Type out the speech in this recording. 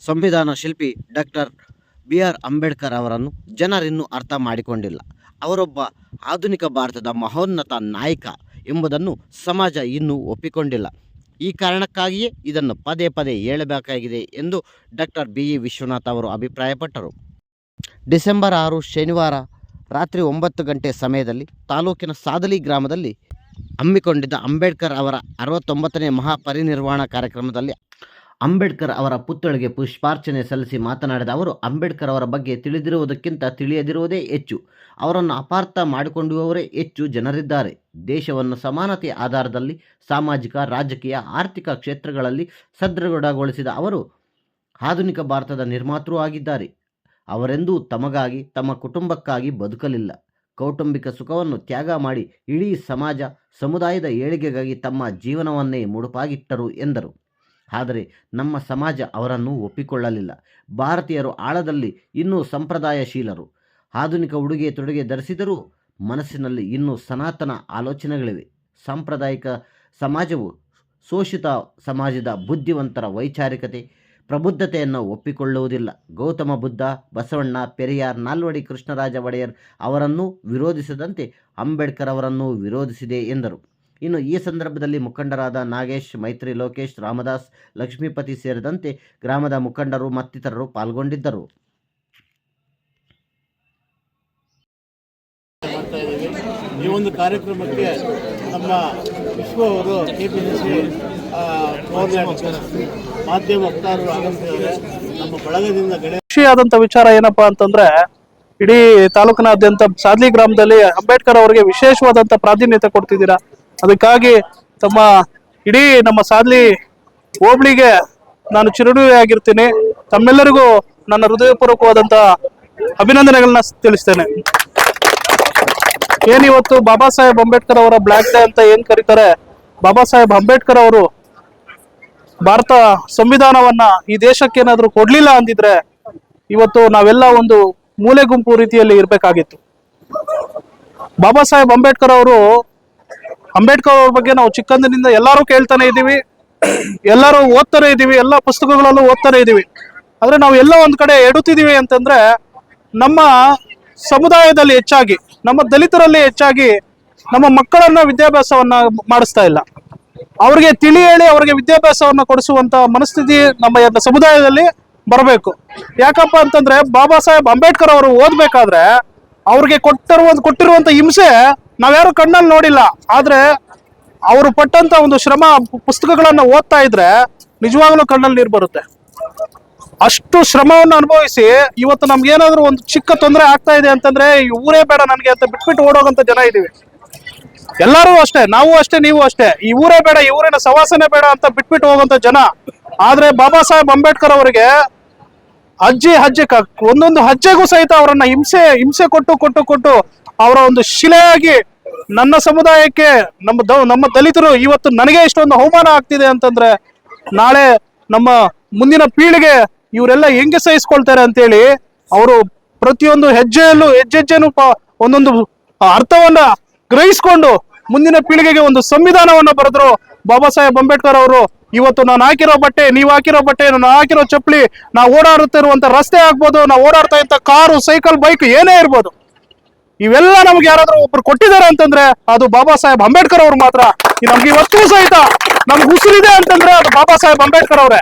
ಸಂವಿಧಾನ ಶಿಲ್ಪಿ doctor B R Ambedkar ಅವರನ್ನು ಜನರಿನ್ನೂ ಅರ್ಥ ಮಾಡಿಕೊಂಡಿಲ್ಲ. ಅವರೊಬ್ಬ ಆಧುನಿಕ ಭಾರತದ ಮಹೋನ್ನತ ನಾಯಕ ಎಂಬುದನ್ನು ಸಮಾಜ ಇನ್ನೂ ಒಪ್ಪಿಕೊಂಡಿಲ್ಲ. ಈ ಕಾರಣಕ್ಕಾಗಿಯೇ ಇದನ್ನು ಪದೇ ಪದೇ ಹೇಳಬೇಕಾಗಿದೆ ಎಂದು ಡಾಕ್ಟರ್ ಬಿ ಇ ವಿಶ್ವನಾಥ್ ಅವರು ಅಭಿಪ್ರಾಯಪಟ್ಟರು. ಡಿಸೆಂಬರ್ ಆರು, ಶನಿವಾರ ರಾತ್ರಿ ಒಂಬತ್ತು ಗಂಟೆ ಸಮಯದಲ್ಲಿ ತಾಲೂಕಿನ ಸಾದಲಿ ಗ್ರಾಮದಲ್ಲಿ ಹಮ್ಮಿಕೊಂಡಿದ್ದ ಅಂಬೇಡ್ಕರ್ ಅವರ ಅರವತ್ತೊಂಬತ್ತನೇ ಮಹಾಪರಿನಿರ್ವಾಣ ಕಾರ್ಯಕ್ರಮದಲ್ಲಿ ಅಂಬೇಡ್ಕರ್ ಅವರ ಪುತ್ಥಳಿಗೆ ಪುಷ್ಪಾರ್ಚನೆ ಸಲ್ಲಿಸಿ ಮಾತನಾಡಿದ ಅವರು, ಅಂಬೇಡ್ಕರ್ ಅವರ ಬಗ್ಗೆ ತಿಳಿದಿರುವುದಕ್ಕಿಂತ ತಿಳಿಯದಿರುವುದೇ ಹೆಚ್ಚು. ಅವರನ್ನು ಅಪಾರ್ಥ ಮಾಡಿಕೊಂಡುವವರೇ ಹೆಚ್ಚು ಜನರಿದ್ದಾರೆ. ದೇಶವನ್ನು ಸಮಾನತೆಯ ಆಧಾರದಲ್ಲಿ ಸಾಮಾಜಿಕ, ರಾಜಕೀಯ, ಆರ್ಥಿಕ ಕ್ಷೇತ್ರಗಳಲ್ಲಿ ಸದೃಢಗೊಳಿಸಿದ ಅವರು ಆಧುನಿಕ ಭಾರತದ ನಿರ್ಮಾತೃ ಆಗಿದ್ದಾರೆ. ಅವರೆಂದೂ ತಮಗಾಗಿ, ತಮ್ಮ ಕುಟುಂಬಕ್ಕಾಗಿ ಬದುಕಲಿಲ್ಲ. ಕೌಟುಂಬಿಕ ಸುಖವನ್ನು ತ್ಯಾಗ ಮಾಡಿ ಇಡೀ ಸಮಾಜ, ಸಮುದಾಯದ ಏಳಿಗೆಗಾಗಿ ತಮ್ಮ ಜೀವನವನ್ನೇ ಮುಡುಪಾಗಿಟ್ಟರು ಎಂದರು. ಆದರೆ ನಮ್ಮ ಸಮಾಜ ಅವರನ್ನು ಒಪ್ಪಿಕೊಳ್ಳಲಿಲ್ಲ. ಭಾರತೀಯರು ಆಳದಲ್ಲಿ ಇನ್ನೂ ಸಂಪ್ರದಾಯಶೀಲರು. ಆಧುನಿಕ ಉಡುಗೆ ತೊಡುಗೆ ಧರಿಸಿದರೂ ಮನಸ್ಸಿನಲ್ಲಿ ಇನ್ನೂ ಸನಾತನ ಆಲೋಚನೆಗಳಿವೆ. ಸಾಂಪ್ರದಾಯಿಕ ಸಮಾಜವು ಶೋಷಿತ ಸಮಾಜದ ಬುದ್ಧಿವಂತರ ವೈಚಾರಿಕತೆ, ಪ್ರಬುದ್ಧತೆಯನ್ನು ಒಪ್ಪಿಕೊಳ್ಳುವುದಿಲ್ಲ. ಗೌತಮ ಬುದ್ಧ, ಬಸವಣ್ಣ ಪೆರಿಯಾರ್, ನಾಲ್ವಡಿ ಕೃಷ್ಣರಾಜ ಒಡೆಯರ್ ಅವರನ್ನು ವಿರೋಧಿಸದಂತೆ ಅಂಬೇಡ್ಕರ್ ಅವರನ್ನು ವಿರೋಧಿಸಿದೆ ಎಂದರು. ಇನ್ನು ಈ ಸಂದರ್ಭದಲ್ಲಿ ಮುಖಂಡರಾದ ನಾಗೇಶ್ ಮೈತ್ರಿ ಲೋಕೇಶ್ ರಾಮದಾಸ್ ಲಕ್ಷ್ಮೀಪತಿ ಸೇರಿದಂತೆ ಗ್ರಾಮದ ಮುಖಂಡರು ಮತ್ತಿತರರು ಪಾಲ್ಗೊಂಡಿದ್ದರು. ಈ ಒಂದು ಕಾರ್ಯಕ್ರಮಕ್ಕೆ ನಮ್ಮ ವಿಶ್ವ ಅವರು ಕೆ ಪಿ ಸಿ ಸಿ ಮಾಧ್ಯಮ ವಕ್ತಾರರು ಆಗಮಿಸಿದ್ದಾರೆ ನಮ್ಮ ಬಳಗದಿಂದ ಗಣೇಶ ಖುಷಿಯಾದಂತ ವಿಚಾರ ಏನಪ್ಪಾ ಅಂತಂದ್ರೆ ಇಡೀ ತಾಲೂಕಿನಾದ್ಯಂತ ಸಾದ್ಲಿ ಗ್ರಾಮದಲ್ಲಿ ಅಂಬೇಡ್ಕರ್ ಅವರಿಗೆ ವಿಶೇಷವಾದಂತ ಪ್ರಾಧಾನ್ಯತೆ ಕೊಡ್ತಿದ್ದೀರಾ? ಅದಕ್ಕಾಗಿ ತಮ್ಮ ಇಡೀ ನಮ್ಮ ಸಾಧ್ಲಿ ಹೋಬಳಿಗೆ ನಾನು ಚಿರಋಣಿಯಾಗಿರ್ತೀನಿ. ತಮ್ಮೆಲ್ಲರಿಗೂ ನನ್ನ ಹೃದಯಪೂರ್ವಕವಾದಂತ ಅಭಿನಂದನೆಗಳನ್ನ ತಿಳಿಸ್ತೇನೆ. ಏನಿವತ್ತು ಬಾಬಾ ಸಾಹೇಬ್ ಅಂಬೇಡ್ಕರ್ ಅವರ ಬ್ಲಾಕ್ ಡೇ ಅಂತ ಏನ್ ಕರೀತಾರೆ? ಬಾಬಾ ಸಾಹೇಬ್ ಅಂಬೇಡ್ಕರ್ ಅವರು ಭಾರತ ಸಂವಿಧಾನವನ್ನ ಈ ದೇಶಕ್ಕೆ ಏನಾದ್ರು ಕೊಡ್ಲಿಲ್ಲ ಅಂದಿದ್ರೆ ಇವತ್ತು ನಾವೆಲ್ಲ ಒಂದು ಮೂಲೆ ಗುಂಪು ರೀತಿಯಲ್ಲಿ ಇರ್ಬೇಕಾಗಿತ್ತು. ಬಾಬಾ ಸಾಹೇಬ್ ಅಂಬೇಡ್ಕರ್ ಅವರು ಅಂಬೇಡ್ಕರ್ ಅವ್ರ ಬಗ್ಗೆ ನಾವು ಚಿಕ್ಕಂದಿನಿಂದ ಎಲ್ಲರೂ ಕೇಳ್ತಾನೆ ಇದ್ದೀವಿ. ಎಲ್ಲರೂ ಓದ್ತಾನೆ ಇದ್ದೀವಿ. ಎಲ್ಲ ಪುಸ್ತಕಗಳಲ್ಲೂ ಓದ್ತಾನೆ ಇದ್ದೀವಿ. ಆದರೆ ನಾವು ಎಲ್ಲ ಒಂದು ಕಡೆ ಎಡುತ್ತಿದ್ದೀವಿ ಅಂತಂದ್ರೆ ನಮ್ಮ ಸಮುದಾಯದಲ್ಲಿ ಹೆಚ್ಚಾಗಿ, ನಮ್ಮ ದಲಿತರಲ್ಲಿ ಹೆಚ್ಚಾಗಿ ನಮ್ಮ ಮಕ್ಕಳನ್ನ ವಿದ್ಯಾಭ್ಯಾಸವನ್ನ ಮಾಡಿಸ್ತಾ ಇಲ್ಲ. ಅವ್ರಿಗೆ ತಿಳಿ ಹೇಳಿ ಅವ್ರಿಗೆ ವಿದ್ಯಾಭ್ಯಾಸವನ್ನ ಕೊಡಿಸುವಂತ ಮನಸ್ಥಿತಿ ನಮ್ಮ ಸಮುದಾಯದಲ್ಲಿ ಬರಬೇಕು. ಯಾಕಪ್ಪ ಅಂತಂದ್ರೆ ಬಾಬಾ ಸಾಹೇಬ್ ಅಂಬೇಡ್ಕರ್ ಅವರು ಓದ್ಬೇಕಾದ್ರೆ ಅವ್ರಿಗೆ ಕೊಟ್ಟಿರುವ ಕೊಟ್ಟಿರುವಂತ ಹಿಂಸೆ ನಾವ್ಯಾರು ಕಣ್ಣಲ್ಲಿ ನೋಡಿಲ್ಲ, ಆದ್ರೆ ಅವರು ಪಟ್ಟಂತ ಒಂದು ಶ್ರಮ ಪುಸ್ತಕಗಳನ್ನ ಓದ್ತಾ ಇದ್ರೆ ನಿಜವಾಗ್ಲೂ ಕಣ್ಣಲ್ಲಿ ನೀರು ಬರುತ್ತೆ. ಅಷ್ಟು ಶ್ರಮವನ್ನು ಅನುಭವಿಸಿ ಇವತ್ತು ನಮ್ಗೆ ಒಂದು ಚಿಕ್ಕ ತೊಂದರೆ ಆಗ್ತಾ ಇದೆ ಅಂತಂದ್ರೆ ಈ ಊರೇ ಬೇಡ ನನಗೆ ಅಂತ ಬಿಟ್ಬಿಟ್ಟು ಓಡೋಗಂತ ಜನ ಇದೀವಿ. ಎಲ್ಲರೂ ಅಷ್ಟೇ, ನಾವು ಅಷ್ಟೇ, ನೀವು ಅಷ್ಟೇ, ಈ ಊರೇ ಬೇಡ, ಈ ಊರಿನ ಸವಾಸನೆ ಬೇಡ ಅಂತ ಬಿಟ್ಬಿಟ್ಟು ಹೋಗುವಂತ ಜನ. ಆದ್ರೆ ಬಾಬಾ ಸಾಹೇಬ್ ಅಂಬೇಡ್ಕರ್ ಅವರಿಗೆ ಅಜ್ಜಿ ಹಜ್ಜೆ ಒಂದೊಂದು ಹಜ್ಜೆಗೂ ಸಹಿತ ಅವರನ್ನ ಹಿಂಸೆ ಹಿಂಸೆ ಕೊಟ್ಟು ಕೊಟ್ಟು ಕೊಟ್ಟು ಅವರ ಒಂದು ಶಿಲೆಯಾಗಿ ನನ್ನ ಸಮುದಾಯಕ್ಕೆ, ನಮ್ಮ ನಮ್ಮ ದಲಿತರು ಇವತ್ತು ನನಗೆ ಇಷ್ಟೊಂದು ಅವಮಾನ ಆಗ್ತಿದೆ ಅಂತಂದ್ರೆ, ನಾಳೆ ನಮ್ಮ ಮುಂದಿನ ಪೀಳಿಗೆ ಇವರೆಲ್ಲ ಹೆಂಗೆ ಸಹಿಸ್ಕೊಳ್ತಾರೆ ಅಂತೇಳಿ ಅವರು ಪ್ರತಿಯೊಂದು ಹೆಜ್ಜೆಯಲ್ಲೂ, ಹೆಜ್ಜೆಜ್ಜೆನೂ ಪ- ಒಂದೊಂದು ಅರ್ಥವನ್ನ ಗ್ರಹಿಸ್ಕೊಂಡು ಮುಂದಿನ ಪೀಳಿಗೆಗೆ ಒಂದು ಸಂವಿಧಾನವನ್ನ ಬರೆದ್ರು. ಬಾಬಾ ಸಾಹೇಬ್ ಅಂಬೇಡ್ಕರ್ ಅವರು, ಇವತ್ತು ನಾನು ಹಾಕಿರೋ ಬಟ್ಟೆ, ನೀವು ಹಾಕಿರೋ ಬಟ್ಟೆ, ನಾನು ಹಾಕಿರೋ ಚಪ್ಪಲಿ, ನಾವು ಓಡಾಡುತ್ತಿರುವಂತ ರಸ್ತೆ ಆಗ್ಬೋದು, ನಾವು ಓಡಾಡ್ತಾ ಇದ್ದ ಕಾರು, ಸೈಕಲ್, ಬೈಕ್ ಏನೇ ಇರ್ಬೋದು ಇವೆಲ್ಲ ನಮ್ಗೆ ಯಾರಾದ್ರೂ ಒಬ್ರು ಕೊಟ್ಟಿದ್ದಾರೆ ಅಂತಂದ್ರೆ ಅದು ಬಾಬಾ ಸಾಹೇಬ್ ಅಂಬೇಡ್ಕರ್ ಅವ್ರು ಮಾತ್ರ. ನಮ್ಗೆ ಇವತ್ತು ಸಹಿತ ನಮ್ಗೆ ಉಸಿರಿದೆ ಅಂತಂದ್ರೆ ಅದು ಬಾಬಾ ಸಾಹೇಬ್ ಅಂಬೇಡ್ಕರ್ ಅವರೇ.